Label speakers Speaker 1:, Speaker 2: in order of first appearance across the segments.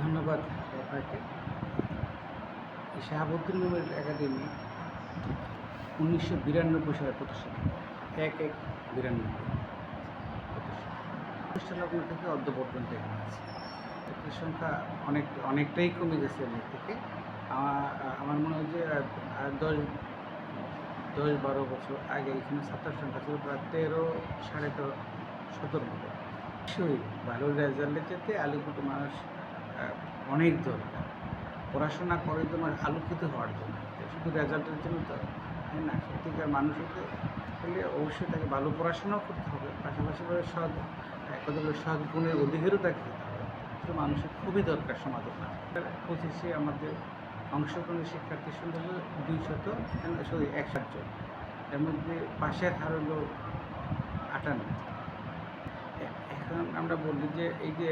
Speaker 1: ধন্যবাদ আপনাকে Shahabuddin Nobel academy উনিশশো বিরানব্বই সালে প্রতিষ্ঠিত। এক এক বিরানব্বই প্রতিষ্ঠা লগ্ন থেকে অদ্য পর্যন্ত এখানে আছে। এর সংখ্যা অনেক, অনেকটাই কমে গেছে এর থেকে। আমার আমার মনে হয় যে দশ দশ বারো বছর আগে এখানে ছাত্র সংখ্যা ছিল প্রায় তেরো, সাড়ে তেরো, সতেরো মতো। ভালো রেজাল্টের যেতে আলিপুর মানুষ অনেক দরকার। পড়াশোনা করে তোমার আলোকিত হওয়ার জন্য। শুধু রেজাল্টের জন্য তো হয় না? সত্যিকার মানুষ হতে হলে অবশ্যই তাকে ভালো পড়াশোনাও করতে হবে। পাশাপাশি সৎ কতগুলো সৎ গুণের অধিকারও তাকে হতে হবে। তো মানুষের খুবই দরকার সমাজের পঁচিশে আমাদের অংশগ্রহণের শিক্ষার্থী সংখ্যা হলো দুইশত সরি একষাট জন। এর মধ্যে পাশের হার হলো আটান্ন। আমরা বলি যে এই যে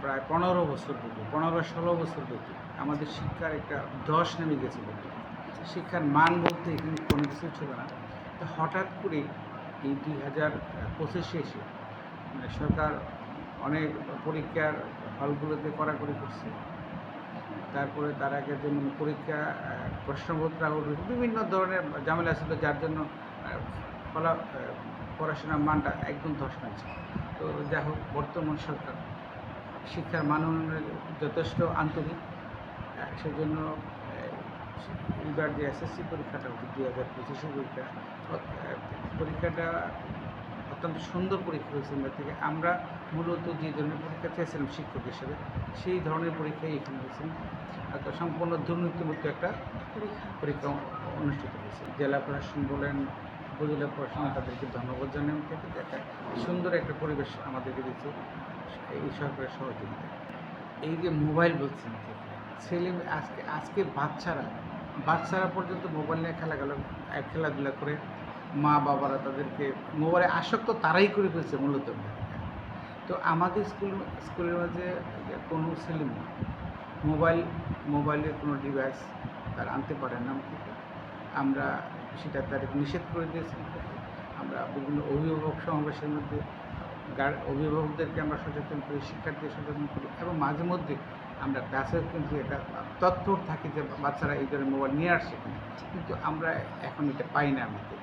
Speaker 1: প্রায় পনেরো বছর ব্যাপী পনেরো ষোলো বছর ব্যাপী আমাদের শিক্ষার একটা দশ নেমে গেছে শিক্ষার মান বলতে এখানে কোনো কিছু ছিল না। তো হঠাৎ করে এই দুই হাজার পঁচিশে এসে মানে সরকার অনেক পরীক্ষার হলগুলোতে কড়াকড়ি করছে। তারপরে তার আগে যেমন পরীক্ষা প্রশ্নপত্র, বিভিন্ন ধরনের ঝামেলা ছিল, যার জন্য ফলা পড়াশোনার মানটা একদম ধস নামছে তো যাই হোক বর্তমান সরকার শিক্ষার মান উন্নয়নের যথেষ্ট আন্তরিক। সেজন্য এবার যে এসএসসি পরীক্ষাটা হচ্ছে দুই হাজার পঁচিশে পরীক্ষা পরীক্ষাটা অত্যন্ত সুন্দর পরীক্ষা হয়েছে আমরা থেকে। আমরা মূলত যে ধরনের পরীক্ষা চেয়েছিলাম শিক্ষক হিসেবে সেই ধরনের পরীক্ষাই এখানে হয়েছে। আর তো সম্পূর্ণ দুর্নীতিমুক্ত একটা পরীক্ষা অনুষ্ঠিত হয়েছে। জেলা প্রশাসন বলেন উপজেলা প্রশাসন তাদেরকে ধন্যবাদ আমি থেকে একটা সুন্দর একটা পরিবেশ আমাদেরকে দিচ্ছে, এই সরকারের সহযোগিতা। এই যে মোবাইল বলছেন ছেলে আজকে আজকে বাচ্চারা বাচ্চারা পর্যন্ত মোবাইল নিয়ে খেলা গেল খেলাধুলা করে মা বাবারা তাদেরকে মোবাইলে আসক্ত তারাই করে ফেলছে মূলত। তো আমাদের স্কুল, স্কুলের মাঝে কোনো ছেলে মোবাইল, মোবাইলের কোনো ডিভাইস তার আনতে পারে না। আমরা সেটা তার নিষেধ করে দিয়েছি আমরা বিভিন্ন অভিভাবক সমাবেশের মধ্যে অভিভাবকদেরকে আমরা সচেতন করি, শিক্ষার্থীদের সচেতন করি এবং মাঝে মধ্যে আমরা ক্লাসেও কিন্তু এটা তৎপর থাকি যে বাচ্চারা এই ধরনের মোবাইল নিয়ে আসছে কিনা। কিন্তু আমরা এখন এটা পাই না আমাদের।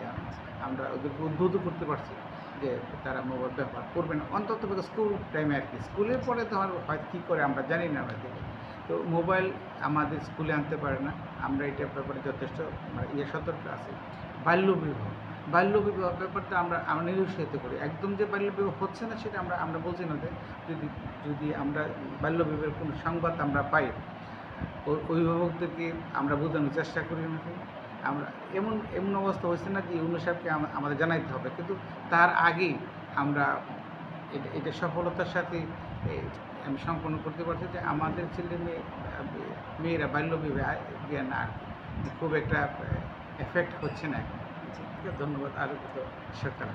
Speaker 1: আমরা ওদেরকে উদ্বুদ্ধ করতে পারছি যে তারা মোবাইল ব্যবহার করবে না। অন্তত স্কুল টাইমে আর কি। স্কুলের পরে তো আমার হয় কী করে আমরা জানি না আমাদের। তো মোবাইল আমাদের স্কুলে আনতে পারে না। আমরা এটার ব্যাপারে যথেষ্ট মানে ইয়ে সতর্ক আছি। বাল্য বিবাহ। বাল্য বিবাহ ব্যাপারটা আমরা আমরা নিরুৎসাহিত করি। একদম যে বাল্য বিবাহ হচ্ছে না সেটা আমরা আমরা বলছি না যে যদি যদি আমরা বাল্য বিবাহের কোনো সংবাদ আমরা পাই অভিভাবকদেরকে আমরা বোঝানোর চেষ্টা করি নাকি? আমরা, এমন এমন অবস্থা হয়েছে না যে ইউনো সাহেবকে আমাদের জানাইতে হবে। কিন্তু তার আগেই আমরা এটা এটা সফলতার সাথে আমি সম্পন্ন করতে পারছি যে আমাদের ছেলে মেয়ে, মেয়েরা বাল্য বিবাহ না খুব একটা এফেক্ট হচ্ছে না ধন্যবাদ। আরও সরকার